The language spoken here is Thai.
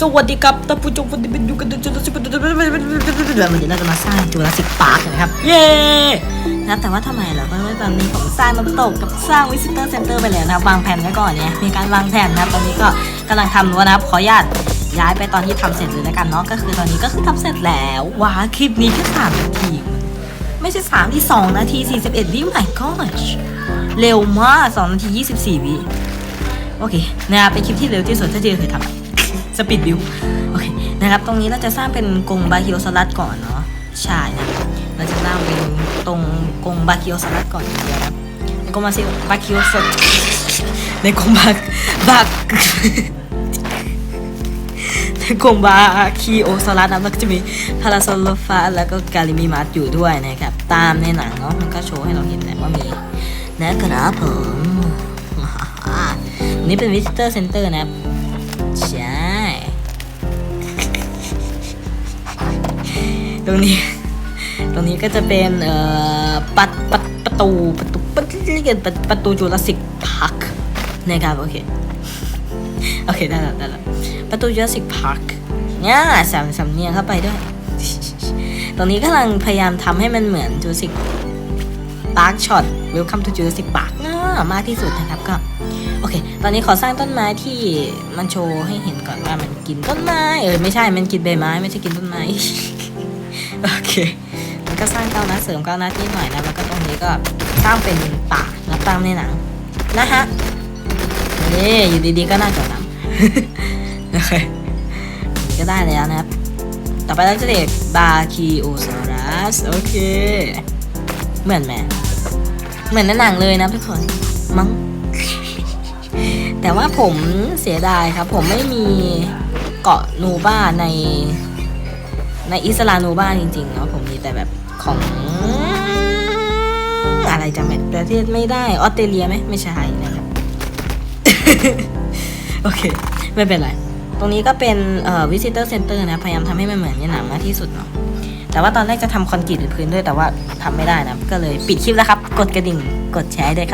สวัสดีครับท่านผู้ชมวันนี้เป็นอยู่กันจุลศิลป์วันนี้เราจะมาสร้างจุลศิลป์ปาร์คนะครับ เย้นะแต่ว่าทำไมเหรอเพราะว่าตอนนี้ผมสร้างน้ำตกกับสร้างวิสิเตอร์เซ็นเตอร์ไปแล้วนะครับวางแผนไว้ก่อนเนี่ยมีการวางแผนนะครับตอนนี้ก็กำลังทำอยู่นะครับขออนุญาตย้ายไปตอนที่ทำเสร็จเลยแล้วกันเนาะก็คือตอนนี้ก็คือทำเสร็จแล้วว้าคลิปนี้แค่สามนาทีมันไม่ใช่สามที่สองนาทีสี่สิบเอ็ดวิ my gosh เร็วมากสองนาทียี่สิบสี่วิโอเคนะครับเป็นคลิปที่เร็วที่สุดที่เจเคยทำ สปีดวิวโอเคนะครับ ตรงนี้เราจะสร้างเป็นกรงบาคิโอสลัดก่อนเนาะใช่นะเราจะสร้างเป็นตรงกรงบาคิโอสลัดก่อนเดียวนะครับในกรงบาซิบาคิโอสลัดในกรงบาบาในกรงบาคิโอสลัดนะมันก็จะมีพาราโซโลฟาแล้วก็กาลิมิมัสอยู่ด้วยนะครับ ตามในหนังเนาะมันก็โชว์ให้เราเห็นแหละว่ามีนะครับผมนี่เป็น visitor center นะครับใช่ ตรงนี้ ตรงนี้ก็จะเป็นเอ่อปัดปัดประตูประตูประตูเรียกประประตูจูราสสิกพาร์คนะครับโอเคโอเคได้แล้วได้แล้วประตูจูราสสิกพาร์คเนี่ยสามสามเนี่ยเข้าไปด้วย ตรงนี้กำลังพยายามทำให้มันเหมือนจูราสสิกพาร์คช็อต Welcome to Jurassic Park มากที่สุดนะครับก็โอเค ตอนนี้ขอสร้างต้นไม้ที่มันโชว์ให้เห็นก่อนว่ามันกินต้นไม้ เออไม่ใช่ มันกินใบไม้ ไม่ใช่กินต้นไม้ โอเค มันก็สร้างก้าวหน้าเสริมก้าวหน้านิดหน่อยนะ แล้วก็ตรงนี้ก็สร้างเป็นป่านับตามในหนังนะฮะนี่อยู่ดีๆก็น่าจดนำโอเคก็ได้แล้วนะครับ ต่อไปเราจะเด็กบาคิโอซอรัสโอเค เหมือนไหมเหมือนในหนังเลยนะทุกคน มั้ง แต่ว่าผมเสียดายครับ ผมไม่มีเกาะนูบ้าใน ในอิสลานูบ้าจริงๆเนาะผมมีแต่แบบของอะไรจำเป็นประเทศไม่ได้ออสเตรเลียไหมไม่ใช่นะครับ โอเค ไม่เป็นไร ตรงนี้ก็เป็นเอ่อ visitor center นะพยายามทำให้มันเหมือนในหนังมากที่สุดเนาะแต่ว่าตอนแรกจะทำคอนกรีตหรือพื้นด้วยแต่ว่าทำไม่ได้นะ ก็เลยปิดคลิปแล้วครับ กดกระดิ่ง กดแชร์ด้วยครับ